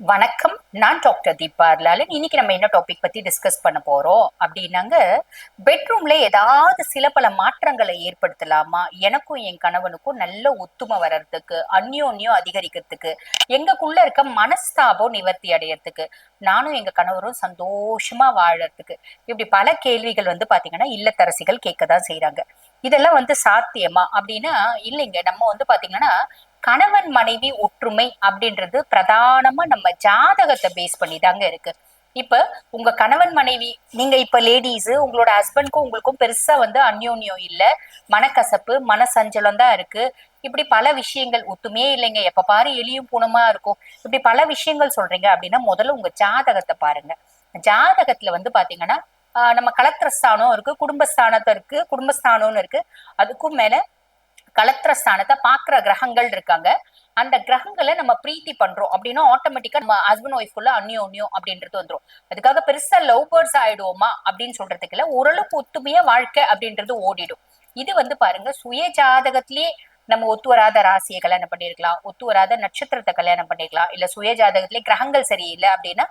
வணக்கம். நான் டாக்டர் தீபா லாலன் இன்னைக்கு நம்ம என்ன டாபிக் பத்தி டிஸ்கஸ் பண்ண போறோம்? அப்படின்னாங்க பெட்ரூம்ல ஏதாவது சில பல மாற்றங்களை ஏற்படுத்தலாமா? எனக்கும் என் கணவனுக்கும் நல்ல ஒத்துமை வர்றதுக்கு அந்யோன்யம் அதிகரிக்கிறதுக்கு எங்கக்குள்ள இருக்க மனஸ்தாபம் நிவர்த்தி அடையறதுக்கு நானும் எங்க கணவரும் சந்தோஷமா வாழறதுக்கு இப்படி பல கேள்விகள் வந்து பாத்தீங்கன்னா இல்லத்தரசிகள் கேட்கதான் செய்யறாங்க இதெல்லாம் வந்து சாத்தியமா? அப்படின்னா இல்லைங்க. நம்ம வந்து பாத்தீங்கன்னா கணவன் மனைவி ஒற்றுமை அப்படின்றது பிரதானமா நம்ம ஜாதகத்தை பேஸ் பண்ணி தாங்க இருக்கு. இப்ப உங்க கணவன் மனைவி நீங்க இப்ப லேடிஸ் உங்களோட ஹஸ்பண்ட்க்கும் உங்களுக்கும் பெருசா வந்து அந்யோன்யம் இல்ல. மனக்கசப்பு மனசஞ்சலம் தான் இருக்கு. இப்படி பல விஷயங்கள் ஒத்துமே இல்லைங்க. எப்ப பாரு எலியும் பூனமா இருக்கும். இப்படி பல விஷயங்கள் சொல்றீங்க அப்படின்னா முதல்ல உங்க ஜாதகத்தை பாருங்க. ஜாதகத்துல வந்து பாத்தீங்கன்னா ஆஹ் நம்ம கலத்திரஸ்தானம் இருக்கு குடும்பஸ்தானத்தை இருக்கு குடும்பஸ்தானம்னு இருக்கு. அதுக்கும் மேல கலத்திரஸ்தானத்தை பாக்குற கிரகங்கள் இருக்காங்க. அந்த கிரகங்களை நம்ம பிரீத்தி பண்றோம் அப்படின்னா ஆட்டோமேட்டிக்கா நம்ம ஹஸ்பண்ட் ஒய்ஃப்குள்ள அந்யோன்யம் அப்படின்றது வந்துடும் அதுக்காக பெருசா லவ் பேர்ட்ஸ் ஆயிடுவோமா அப்படின்னு சொல்றதுக்கு இல்ல ஓரளவுக்கு ஒத்துமையா வாழ்க்கை அப்படின்றது ஓடிடும். இது வந்து பாருங்க சுய ஜாதகத்திலேயே நம்ம ஒத்து வராத ராசியை கல்யாணம் பண்ணிருக்கலாம் ஒத்து வராத நட்சத்திரத்தை கல்யாணம் பண்ணிருக்கலாம் இல்ல சுய ஜாதகத்திலே கிரகங்கள் சரியில்லை அப்படின்னா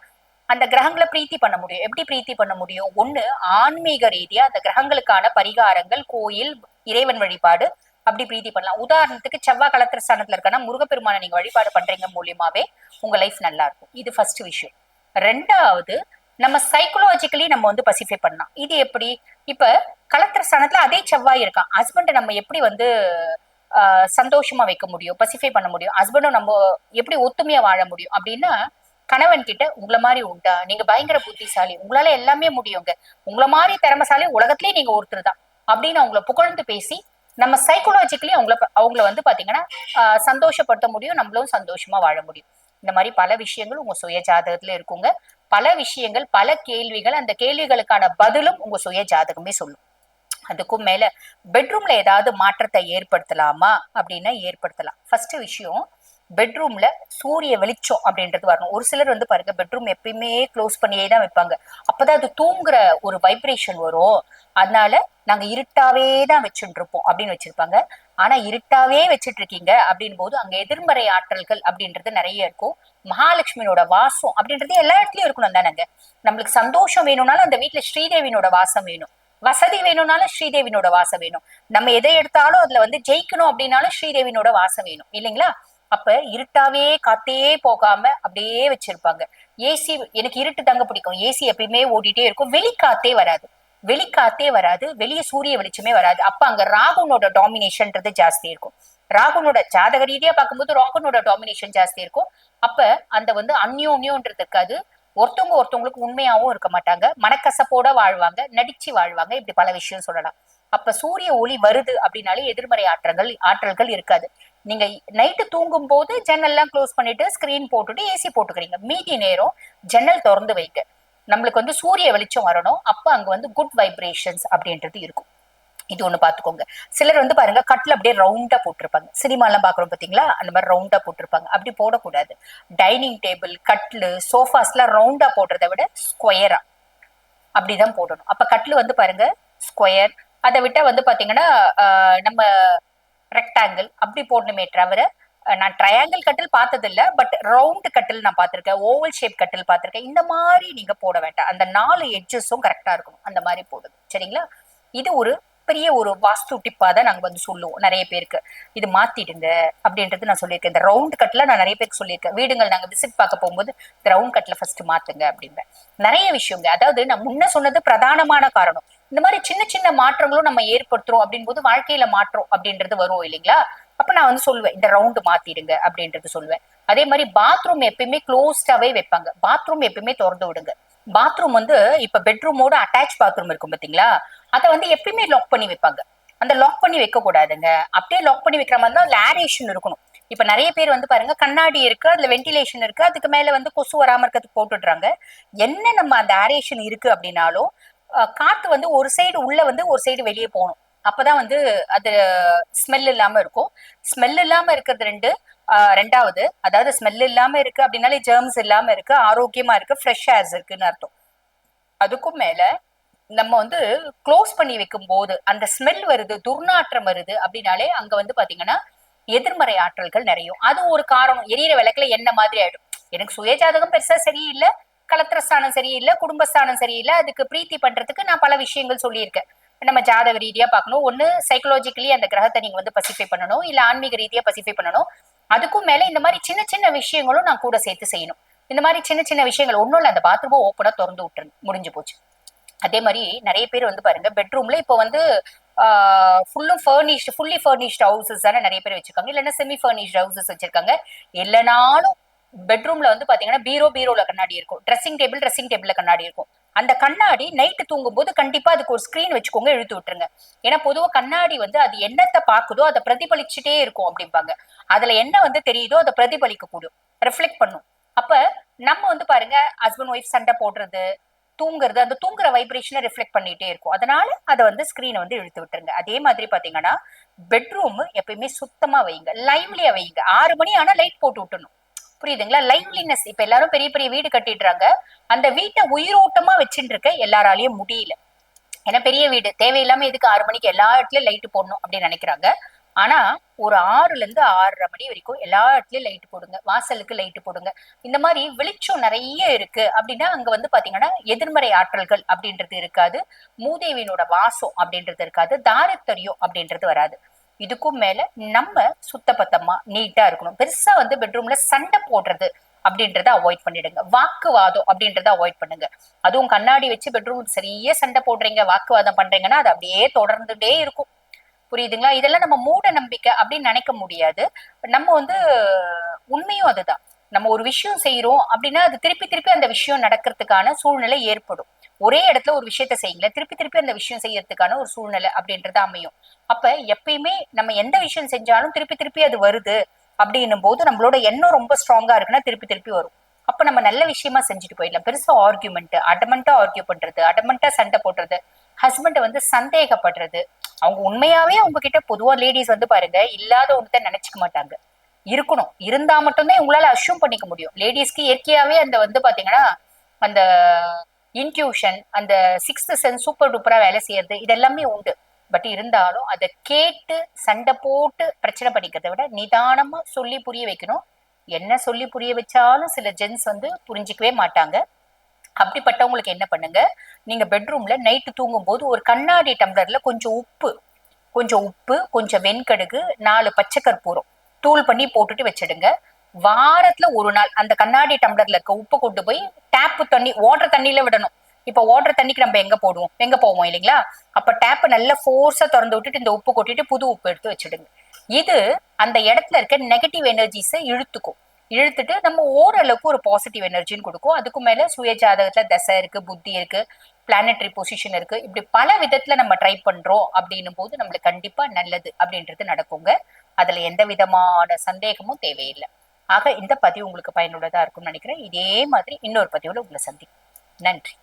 அந்த கிரகங்களை பிரீத்தி பண்ண முடியும். எப்படி பிரீத்தி பண்ண முடியும்? ஒண்ணு ஆன்மீக ரீதியா அந்த கிரகங்களுக்கான பரிகாரங்கள் கோயில் இறைவன் வழிபாடு அப்படி பிரீதி பண்ணலாம். உதாரணத்துக்கு செவ்வாய் கலத்திர ஸ்தானத்துல இருக்கனா முருகப்பெருமானை நீங்க வழிபாடு பண்றீங்க மூலியமாவே உங்க லைஃப் நல்லா இருக்கும். இது ஃபர்ஸ்ட் விஷயம். ரெண்டாவது நம்ம சைக்கலாஜிக்கலி நம்ம வந்து பசிஃபை பண்ணலாம். இது எப்படி? இப்ப கலத்திர ஸ்தானத்துல அதே செவ்வாய் இருக்கான். ஹஸ்பண்டை நம்ம எப்படி வந்து ஆஹ், சந்தோஷமா வைக்க முடியும்? பசிஃபை பண்ண முடியும்? ஹஸ்பண்டும் நம்ம எப்படி ஒத்துமையா வாழ முடியும்? அப்படின்னா கணவன் கிட்ட உங்களை மாதிரி உண்டா? நீங்க பயங்கர புத்திசாலி. உங்களால எல்லாமே முடியுங்க. உங்களை மாதிரி திறமசாலி உலகத்திலேயே நீங்க ஒருத்தர் தான். அப்படின்னு அவங்கள புகழ்ந்து பேசி நம்ம சைக்கோலாஜிக்கலி அவங்கள அவங்கள வந்து பாத்தீங்கன்னா ஆஹ், சந்தோஷப்படுத்த முடியும் நம்மளும் சந்தோஷமா வாழ முடியும். இந்த மாதிரி பல விஷயங்கள் உங்க சுய ஜாதகத்துல இருக்குங்க. பல விஷயங்கள் பல கேள்விகள் அந்த கேள்விகளுக்கான பதிலும் உங்க சுய ஜாதகமே சொல்லும். அதுக்கும் மேல பெட்ரூம்ல ஏதாவது மாற்றத்தை ஏற்படுத்தலாமா? அப்படின்னா ஏற்படுத்தலாம். ஃபர்ஸ்ட் விஷயம் பெட்ரூம்ல சூரிய வெளிச்சம் அப்படின்றது வரணும். ஒரு சிலர் வந்து பாருங்க பெட்ரூம் எப்பயுமே க்ளோஸ் பண்ணியே தான் வைப்பாங்க. அப்பதான் அது தூங்குற ஒரு வைப்ரேஷன் வரும். அதனால நாங்க இருட்டாவே தான் வச்சுட்டு இருப்போம் அப்படின்னு வச்சிருப்பாங்க. ஆனா இருட்டாவே வச்சிட்டு இருக்கீங்க அப்படின் போது அங்க எதிர்மறை ஆற்றல்கள் அப்படின்றது நிறைய இருக்கும். மகாலட்சுமியோட வாசம் அப்படின்றது எல்லா இடத்துலயும் இருக்கணும் தானேங்க. நம்மளுக்கு சந்தோஷம் வேணும்னாலும் அந்த வீட்டுல ஸ்ரீதேவினோட வாசம் வேணும். வசதி வேணும்னாலும் ஸ்ரீதேவினோட வாசம் வேணும். நம்ம எதை எடுத்தாலும் அதுல வந்து ஜெயிக்கணும் அப்படின்னாலும் ஸ்ரீதேவினோட வாசம் வேணும். இல்லைங்களா? அப்ப இருட்டாவே காத்தே போகாம அப்படியே வச்சிருப்பாங்க. ஏசி எனக்கு இருட்டு தாங்க பிடிக்கும். ஏசி எப்பயுமே ஓடிட்டே இருக்கும். வெளிக்காத்தே வராது. வெளிக்காத்தே வராது. வெளியே சூரிய வெளிச்சமே வராது. அப்ப அங்க ராகுனோட டாமினேஷன்ன்றது ஜாஸ்தி இருக்கும். ராகுனோட ஜாதக ரீதியா பார்க்கும்போது ராகுனோட டாமினேஷன் ஜாஸ்தி இருக்கும். அப்ப அந்த வந்து அந்யோன்யோன்றது இருக்காது. ஒருத்தவங்க ஒருத்தவங்களுக்கு உண்மையாவும் இருக்க மாட்டாங்க. மனக்கசப்போட வாழ்வாங்க. நடிச்சு வாழ்வாங்க. இப்படி பல விஷயம் சொல்லலாம். அப்ப சூரிய ஒளி வருது அப்படின்னாலே எதிர்மறை ஆற்றல்கள் ஆற்றல்கள் இருக்காது. நீங்க நைட்டு தூங்கும் போது ஜன்னல்லாம் க்ளோஸ் பண்ணிட்டு ஸ்கிரீன் போட்டுட்டு ஏசி போட்டுக்கிறீங்க. மீதி நேரம் ஜன்னல் திறந்து வைக்க. நம்மளுக்கு வந்து சூரிய வெளிச்சம் வரணும். அப்ப அங்க வந்து குட் வைப்ரேஷன்ஸ் அப்படின்றது இருக்கும். இது ஒண்ணு பாத்துக்கோங்க சிலர் வந்து பாருங்க கட்ல அப்படியே ரவுண்டா போட்டிருப்பாங்க. சினிமா எல்லாம் பாக்குறோம் பாத்தீங்களா அந்த மாதிரி ரவுண்டா போட்டிருப்பாங்க. அப்படி போடக்கூடாது. டைனிங் டேபிள் கட்லு சோஃபாஸ் எல்லாம் ரவுண்டா போடுறதை விட ஸ்கொயரா அப்படிதான் போடணும். அப்ப கட்லு வந்து பாருங்க ஸ்கொயர் அதை விட்டா வந்து பாத்தீங்கன்னா நம்ம ரெக்டாங்கிள் அப்படி போடணுமே தவிர நான் ட்ரையாங்கிள் கட்டில் பார்த்தது பட் ரவுண்ட் கட்டில் நான் பார்த்திருக்கேன் ஓவல் ஷேப் கட்டில் பார்த்துருக்கேன். இந்த மாதிரி நீங்க போட வேண்டாம். அந்த நாலு எட்ஜஸும் கரெக்டா இருக்கும் அந்த மாதிரி போடுது சரிங்களா? இது ஒரு பெரிய ஒரு வாஸ்து டிப்பாக தான் நாங்க வந்து சொல்லுவோம் நிறைய பேருக்கு. இது மாத்திடுங்க அப்படின்றது நான் சொல்லியிருக்கேன். இந்த ரவுண்ட் கட்ல நான் நிறைய பேருக்கு சொல்லியிருக்கேன். வீடுங்கள் நாங்க விசிட் பார்க்க போகும்போது இந்த ரவுண்ட் கட்டில் ஃபர்ஸ்ட் மாத்துங்க அப்படின்பேன் நிறைய விஷயங்க. அதாவது நான் முன்ன சொன்னது பிரதானமான காரணம். இந்த மாதிரி சின்ன சின்ன மாற்றங்களும் நம்ம ஏற்படுத்துறோம் அப்படின் போது வாழ்க்கையில மாற்றம் அப்படின்றது வரும் இல்லைங்களா? அப்ப நான் வந்து சொல்லுவேன் இந்த ரவுண்டு மாத்திடுங்க அப்படின்றது சொல்லுவேன். அதே மாதிரி பாத்ரூம் எப்பயுமே க்ளோஸ்டாவே வைப்பாங்க. பாத்ரூம் எப்பயுமே திறந்து விடுங்க. பாத்ரூம் வந்து இப்ப பெட்ரூமோட அட்டாச் பாத்ரூம் இருக்கும் பாத்தீங்களா? அதை வந்து எப்பயுமே லாக் பண்ணி வைப்பாங்க. அந்த லாக் பண்ணி வைக்க கூடாதுங்க அப்படியே லாக் பண்ணி வைக்கிற மாதிரி தான் லேரேஷன் இருக்கணும். இப்ப நிறைய பேர் வந்து பாருங்க கண்ணாடி இருக்கு அதுல வென்டிலேஷன் இருக்கு அதுக்கு மேல வந்து கொசு வராம இருக்கிறதுக்கு போட்டுடுறாங்க. என்ன நம்ம அந்த ஆரேஷன் இருக்கு அப்படின்னாலும் காத்து வந்து ஒரு சைடு உள்ள வந்து ஒரு சைடு வெளியே போகணும். அப்பதான் வந்து அது ஸ்மெல் இல்லாம இருக்கும். ஸ்மெல் இல்லாம இருக்கிறது ரெண்டு. ரெண்டாவது அதாவது ஸ்மெல் இல்லாம இருக்கு அப்படின்னாலே ஜெர்ம்ஸ் இல்லாம இருக்கு ஆரோக்கியமா இருக்கு ஃப்ரெஷ் ஏர்ஸ் இருக்குன்னு அர்த்தம். அதுக்கும் மேல நம்ம வந்து க்ளோஸ் பண்ணி வைக்கும் போது அந்த ஸ்மெல் வருது துர்நாற்றம் வருது அப்படின்னாலே அங்க வந்து பாத்தீங்கன்னா எதிர்மறை ஆற்றல்கள் நிறையும். அது ஒரு காரணம். எரியற விளக்குல என்ன மாதிரி ஆயிடும்? எனக்கு சுயஜாதகம் பெருசா சரியில்லை. கலத்திரஸ்தானம் சரியில்லை குடும்பஸ்தானம் சரியில்லை. அதுக்கு பிரீத்தி பண்றதுக்கு நான் பல விஷயங்கள் சொல்லியிருக்கேன். நம்ம ஜாதக ரீதியா பார்க்கணும். ஒன்னு சைக்கலாஜிக்கலி அந்த கிரகத்தை நீங்க வந்து பசிஃபை பண்ணணும். இல்ல ஆன்மீக ரீதியா பசிஃபை பண்ணணும். அதுக்கும் மேல இந்த மாதிரி சின்ன சின்ன விஷயங்களும் நான் கூட சேர்த்து செய்யணும். இந்த மாதிரி சின்ன சின்ன விஷயங்கள் ஒன்றும் இல்லை அந்த பாத்ரூமை ஓப்பனா திறந்து விட்டுருங்க முடிஞ்சு போச்சு. அதே மாதிரி நிறைய பேர் வந்து பாருங்க பெட்ரூம்ல இப்போ வந்து ஃபுல்லும் ஃபர்னிஷ்டு ஃபுல்லி ஃபர்னிஷ்டு ஹவுசஸ் தானே நிறைய பேர் வச்சிருக்காங்க. இல்லைன்னா செமி ஃபர்னிஷ்டு ஹவுசஸ் வச்சிருக்காங்க. இல்லைனாலும் பெட்ரூம்ல வந்து பாத்தீங்கன்னா பீரோ பீரோல கண்ணாடி இருக்கும். ட்ரெஸ்ஸிங் டேபிள் ட்ரெஸ்ஸிங் டேபிள்ல கண்ணாடி இருக்கும். அந்த கண்ணாடி நைட்டு தூங்கும் போது கண்டிப்பா அதுக்கு ஒரு ஸ்கிரீன் வச்சுக்கோங்க இழுத்து விட்டுருங்க. ஏன்னா பொதுவா கண்ணாடி வந்து அது என்னத்தை பாக்குதோ அதை பிரதிபலிச்சுட்டே இருக்கும் அப்படிம்பாங்க. அதுல என்ன வந்து தெரியுதோ அதை பிரதிபலிக்க கூடும் ரிஃப்ளெக்ட் பண்ணும். அப்ப நம்ம வந்து பாருங்க ஹஸ்பண்ட் ஒய்ஃப் சண்டை போடுறது தூங்குறது அந்த தூங்குற வைப்ரேஷனை ரிஃப்ளெக்ட் பண்ணிட்டே இருக்கும். அதனால அதை வந்து ஸ்கிரீனை வந்து இழுத்து விட்டுருங்க. அதே மாதிரி பாத்தீங்கன்னா பெட்ரூம் எப்பயுமே சுத்தமா வைங்க. லைவ்லியா வைங்க. ஆறு மணி ஆனா லைட் போட்டு விட்டணும். புரியுதுங்களா? லைவ்லினஸ் இப்ப எல்லாரும் பெரிய பெரிய வீடு கட்டிடுறாங்க. அந்த வீட்டை உயிரோட்டமா வச்சுட்டு இருக்க எல்லாராலையும் முடியல. ஏன்னா பெரிய வீடு. தேவையில்லாம எதுக்கு ஆறு மணிக்கு எல்லா இடத்துலயும் லைட் போடணும் அப்படின்னு நினைக்கிறாங்க. ஆனா ஒரு ஆறுல இருந்து ஆறரை மணி வரைக்கும் எல்லா இடத்துலயும் லைட் போடுங்க. வாசலுக்கு லைட் போடுங்க. இந்த மாதிரி வெளிச்சம் நிறைய இருக்கு. அப்படின்னா அங்க வந்து பாத்தீங்கன்னா எதிர்மறை ஆற்றல்கள் அப்படின்றது இருக்காது. மூதேவியனோட வாசம் அப்படின்றது இருக்காது. தாரத்தரியம் அப்படின்றது வராது. இதுக்கும் மேல நம்ம சுத்தபத்தமா நீட்டா இருக்கணும். பெருசா வந்து பெட்ரூம்ல சண்டை போடுறது அப்படின்றத அவாய்ட் பண்ணிடுங்க. வாக்குவாதம் அப்படின்றத அவாய்ட் பண்ணுங்க. அதுவும் கண்ணாடி வச்சு பெட்ரூம் சரியா சண்டை போடுறீங்க வாக்குவாதம் பண்றீங்கன்னா அது அப்படியே தொடர்ந்துட்டே இருக்கும். புரியுதுங்களா? இதெல்லாம் நம்ம மூட நம்பிக்கை அப்படின்னு நினைக்க முடியாது. நம்ம வந்து உண்மையும் அதுதான். நம்ம ஒரு விஷயம் செய்யறோம் அப்படின்னா அது திருப்பி திருப்பி அந்த விஷயம் நடக்கிறதுக்கான சூழ்நிலை ஏற்படும். ஒரே இடத்துல ஒரு விஷயத்த செய்யுங்களேன் திருப்பி திருப்பி அந்த விஷயம் செய்யறதுக்கான ஒரு சூழ்நிலை அப்படின்றது அமையும். அப்ப எப்பயுமே நம்ம எந்த விஷயம் செஞ்சாலும் திருப்பி திருப்பி அது வருது அப்படின்னும் போது நம்மளோட எண்ணம் ரொம்ப ஸ்ட்ராங்கா இருக்குன்னா திருப்பி திருப்பி வரும். அப்ப நம்ம நல்ல விஷயமா செஞ்சுட்டு போயிடலாம். பெருசா ஆர்கியூமெண்ட் அடமெண்டா ஆர்கியூ பண்றது அடமெண்டா சண்டை போடுறது ஹஸ்பண்ட் வந்து சந்தேகப்படுறது. அவங்க உண்மையாவே அவங்க கிட்ட பொதுவா லேடிஸ் வந்து பாருங்க இல்லாத ஒன்றத்தை நினைச்சுக்க மாட்டாங்க. இருக்கணும். இருந்தா மட்டும்தான் உங்களால அஷ்யூம் பண்ணிக்க முடியும். லேடிஸ்க்கு இயற்கையாவே அந்த வந்து பாத்தீங்கன்னா அந்த இன்ட்யூஷன் அந்த சிக்ஸ்த் சென்ஸ் சூப்பர் டூப்பரா வேலை செய்யறது இதெல்லாமே உண்டு. பட் இருந்தாலும் அதை கேட்டு சண்டை போட்டு பிரச்சனை பண்ணிக்கிறத விட நிதானமா சொல்லி புரிய வைக்கணும். என்ன சொல்லி புரிய வச்சாலும் சில ஜென்ஸ் வந்து புரிஞ்சிக்கவே மாட்டாங்க. அப்படிப்பட்டவங்களுக்கு என்ன பண்ணுங்க? நீங்க பெட்ரூம்ல நைட்டு தூங்கும் போது ஒரு கண்ணாடி டம்ளர்ல கொஞ்சம் உப்பு கொஞ்சம் உப்பு கொஞ்சம் வெண்கடுகு நாலு பச்சை கற்பூரம் தூள் பண்ணி போட்டுட்டு வச்சிடுங்க. வாரத்துல ஒரு நாள் அந்த கண்ணாடி டம்ளர்ல இருக்க உப்பு கொண்டு போய் டேப்பு தண்ணி ஓடுற தண்ணியில விடணும். இப்ப ஓடுற தண்ணிக்கு நம்ம எங்க போடுவோம்? எங்க போவோம் இல்லைங்களா? அப்ப டேப்பை நல்லா ஃபோர்ஸா திறந்து விட்டுட்டு இந்த உப்பு கொட்டிட்டு புது உப்பு எடுத்து வச்சிடுங்க. இது அந்த இடத்துல இருக்க நெகட்டிவ் எனர்ஜிஸை இழுத்துக்கும். இழுத்துட்டு நம்ம ஓரளவுக்கு ஒரு பாசிட்டிவ் எனர்ஜின்னு கொடுக்கும். அதுக்கு மேல சுய ஜாதகத்துல தசை இருக்கு புத்தி இருக்கு. பிளானட்ரி பொசிஷன் இருக்கு. இப்படி பல விதத்துல நம்ம ட்ரை பண்றோம் அப்படின்னும் போது நம்மளுக்கு கண்டிப்பா நல்லது அப்படின்றது நடக்குங்க. அதுல எந்த விதமான சந்தேகமும் தேவையில்லை. ஆக இந்த பதிவு உங்களுக்கு பயனுள்ளதா இருக்கும்னு நினைக்கிறேன். இதே மாதிரி இன்னொரு பதிவுல உங்களை சந்திக்கும் நன்றி.